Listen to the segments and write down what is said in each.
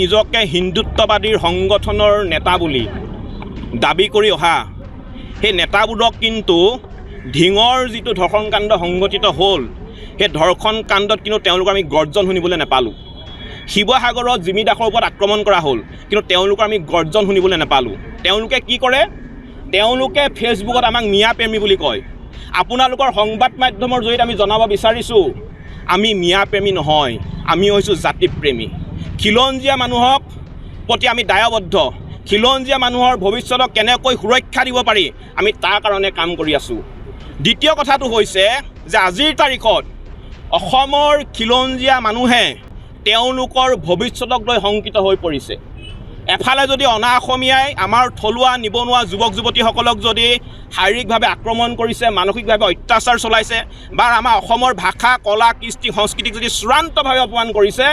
নিজকে হিন্দুত্ববাদীৰ সংগঠনৰ নেতা বুলি দাবী কৰি অহা। সেই নেতাবোৰক কিন্তু ঢিঙৰ যিটো ধৰ্ষণ কাণ্ড সংঘটিত হ'ল সেই ধৰ্ষণ কাণ্ডত কিন্তু তেওঁলোকৰ আমি গৰ্জন শুনিবলৈ নাপালোঁ। শিৱসাগৰত জিমি দাসৰ ওপৰত আক্ৰমণ কৰা হ'ল কিন্তু তেওঁলোকৰ আমি গৰ্জন শুনিবলৈ নাপালোঁ। তেওঁলোকে কি কৰে? তেওঁলোকে ফেচবুকত আমাক মিয়া প্ৰেমী বুলি কয়। আপোনালোকৰ সংবাদ মাধ্যমৰ জৰিয়তে আমি জনাব বিচাৰিছোঁ আমি মিয়া প্ৰেমী নহয় আমি হৈছোঁ জাতিপ্ৰেমী খিলঞ্জীয়া মানুহক প্ৰতি আমি দায়বদ্ধ। খিলঞ্জীয়া মানুহৰ ভৱিষ্যতক কেনেকৈ সুৰক্ষা দিব পাৰি আমি তাৰ কাৰণে কাম কৰি আছোঁ। দ্বিতীয় কথাটো হৈছে যে আজিৰ তাৰিখত অসমৰ খিলঞ্জীয়া মানুহে তেওঁলোকৰ ভৱিষ্যতক লৈ শংকিত হৈ পৰিছে। এফালে যদি অনা অসমীয়াই আমাৰ থলুৱা নিবনুৱা যুৱক যুৱতীসকলক যদি শাৰীৰিকভাৱে আক্ৰমণ কৰিছে মানসিকভাৱে অত্যাচাৰ চলাইছে বা আমাৰ অসমৰ ভাষা কলা কৃষ্টি সংস্কৃতিক যদি চূড়ান্তভাৱে অপমান কৰিছে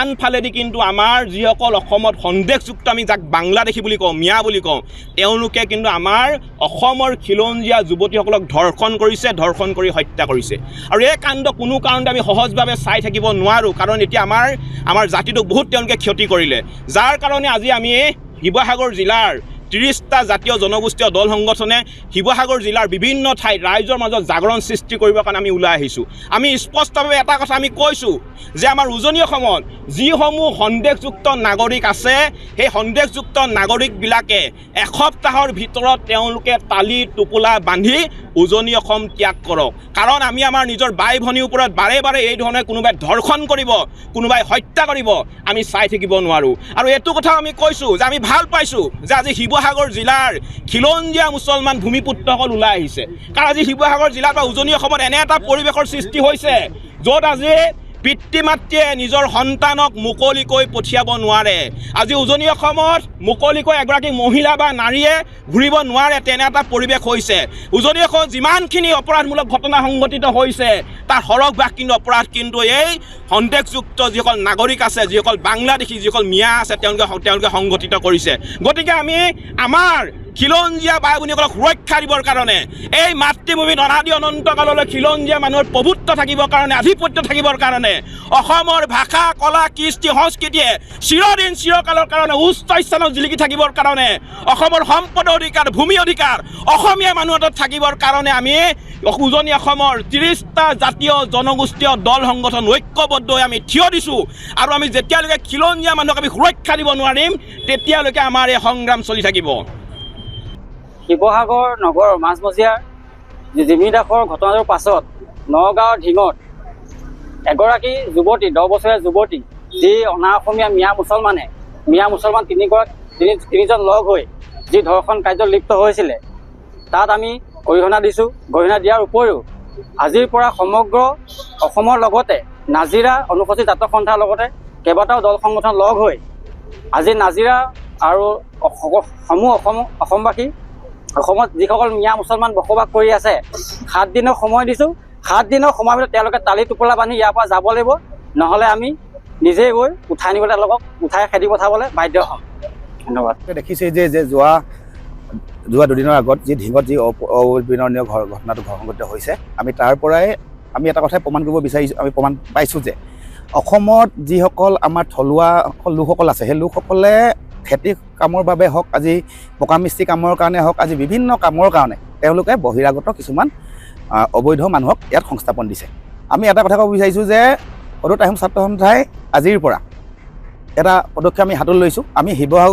আনফালেদি কিন্তু আমাৰ যিসকল অসমত সন্দেহযুক্ত আমি যাক বাংলাদেশী বুলি কওঁ মিয়া বুলি কওঁ তেওঁলোকে কিন্তু আমাৰ অসমৰ খিলঞ্জীয়া যুৱতীসকলক ধৰ্ষণ কৰিছে ধৰ্ষণ কৰি হত্যা কৰিছে। আৰু এই কাণ্ড কোনো কাৰণতে আমি সহজভাৱে চাই থাকিব নোৱাৰোঁ কাৰণ এতিয়া আমাৰ আমাৰ জাতিটোক বহুত তেওঁলোকে ক্ষতি কৰিলে। যাৰ কাৰণে আজি আমি শিৱসাগৰ জিলাৰ ত্ৰিছটা জাতীয় জনগোষ্ঠীয় দল সংগঠনে শিৱসাগৰ জিলাৰ বিভিন্ন ঠাইত ৰাইজৰ মাজত জাগৰণ সৃষ্টি কৰিবৰ কাৰণে আমি ওলাই আহিছোঁ। আমি স্পষ্টভাৱে এটা কথা আমি কৈছোঁ যে আমাৰ উজনি অসমত যিসমূহ সন্দেহযুক্ত নাগৰিক আছে, সেই সন্দেহযুক্ত নাগৰিকবিলাকে এসপ্তাহৰ ভিতৰত তেওঁলোকে তালি টোপোলা বান্ধি উজনি অসম ত্যাগ কৰক। কাৰণ আমি আমাৰ নিজৰ বাই ভনীৰ ওপৰত বাৰে বাৰে এই ধৰণে কোনোবাই ধৰ্ষণ কৰিব, কোনোবাই হত্যা কৰিব, আমি চাই থাকিব নোৱাৰোঁ। আৰু এইটো কথাও আমি কৈছোঁ যে আমি ভালো পাইছোঁ যে আজি শিৱসাগৰ জিলাৰ খিলঞ্জীয়া মুছলমান ভূমিপুত্ৰসকল ওলাই আহিছে। কাৰণ আজি শিৱসাগৰ জিলাৰ বা উজনি অসমত এনে এটা পৰিৱেশৰ সৃষ্টি হৈছে, য'ত আজি পিতৃ মাতৃয়ে নিজৰ সন্তানক মুকলিকৈ পঠিয়াব নোৱাৰে। আজি উজনি অসমত মুকলিকৈ এগৰাকী মহিলা বা নাৰীয়ে ঘূৰিব নোৱাৰে, তেনে এটা পৰিৱেশ হৈছে। উজনি অসমত যিমানখিনি অপৰাধমূলক ঘটনা সংঘটিত হৈছে, তাৰ সৰহ ভাগ কিন্তু অপৰাধ কিন্তু এই সন্দেহযুক্ত যিসকল নাগৰিক আছে, যিসকল বাংলাদেশী, যিসকল মিয়া আছে, তেওঁলোকে তেওঁলোকে সংঘটিত কৰিছে। গতিকে আমি আমাৰ খিলঞ্জীয়া বাই ভনীসকলক সুৰক্ষা দিবৰ কাৰণে, এই মাতৃভূমিত অনাদি অনন্তকাললৈ খিলঞ্জীয়া মানুহৰ প্ৰভুত্ব থাকিবৰ কাৰণে, আধিপত্য থাকিবৰ কাৰণে, অসমৰ ভাষা, কলা, কৃষ্টি, সংস্কৃতিয়ে চিৰদিন চিৰকালৰ কাৰণে উচ্চ স্থানত জিলিকি থাকিবৰ কাৰণে, অসমৰ সম্পদৰ অধিকাৰ, ভূমি অধিকাৰ, অসমীয়া মানুহৰ হাতত থাকিবৰ কাৰণে আমি উজনি অসমৰ ত্ৰিছটা জাতীয় জনগোষ্ঠীয় দল, সংগঠন, ঐক্যবদ্ধ হৈ আমি থিয় দিছোঁ আৰু আমি যেতিয়ালৈকে খিলঞ্জীয়া মানুহক আমি সুৰক্ষা দিব নোৱাৰিম, তেতিয়ালৈকে আমাৰ এই সংগ্ৰাম চলি থাকিব। শিৱসাগৰ নগৰৰ মাজমজিয়াৰ জিমি দাসৰ ঘটনাটোৰ পাছত নগাঁৱৰ ঢিঙত এগৰাকী যুৱতী দহ বছৰীয়া যুৱতী যি অনা অসমীয়া মিয়া মুছলমানে মিয়া মুছলমান তিনিগৰাকী তিনি তিনিজন লগ হৈ যি ধৰ্ষণ কাৰ্যত লিপ্ত হৈছিলে তাত আমি গৰিহণা দিছোঁ গৰিহণা দিয়াৰ উপৰিও আজিৰ পৰা সমগ্ৰ অসমৰ লগতে নাজিৰা অনুসূচিত জাতক সন্থাৰ লগতে কেইবাটাও দল সংগঠন লগ হৈ আজি নাজিৰা আৰু সমূহ অসম অসমবাসী অসমত যিসকল মিয়া মুছলমান বসবাস কৰি আছে সাত দিনৰ সময় দিছোঁ। সাত দিনৰ সময়ৰ ভিতৰত তেওঁলোকে টালি টোপোলা বান্ধি ইয়াৰ পৰা যাব লাগিব। নহ'লে আমি নিজেই গৈ উঠাই নিবলৈ তেওঁলোকক উঠাই খেদি পঠাবলৈ বাধ্য হ'ম। ধন্যবাদ। দেখিছে যে যোৱা যোৱা দুদিনৰ আগত যি ঢিঙত যি অবিনৰণীয় ঘটনাটো সংঘটিত হৈছে আমি তাৰ পৰাই আমি এটা কথাই প্ৰমাণ কৰিব বিচাৰিছোঁ আমি প্ৰমাণ পাইছোঁ যে অসমত যিসকল আমাৰ থলুৱা লোকসকল আছে সেই লোকসকলে খেতি কামৰ বাবে হওক আজি পকা মিস্ত্ৰী কামৰ কাৰণে হওক আজি বিভিন্ন কামৰ কাৰণে তেওঁলোকে বহিৰাগত কিছুমান অবৈধ মানুহক ইয়াত সংস্থাপন দিছে। আমি এটা কথা ক'ব বিচাৰিছোঁ যে সদৌ টাইম ছাত্ৰ সন্থাই আজিৰ পৰা এটা পদক্ষেপ আমি হাতত লৈছোঁ। আমি শিৱসাগৰ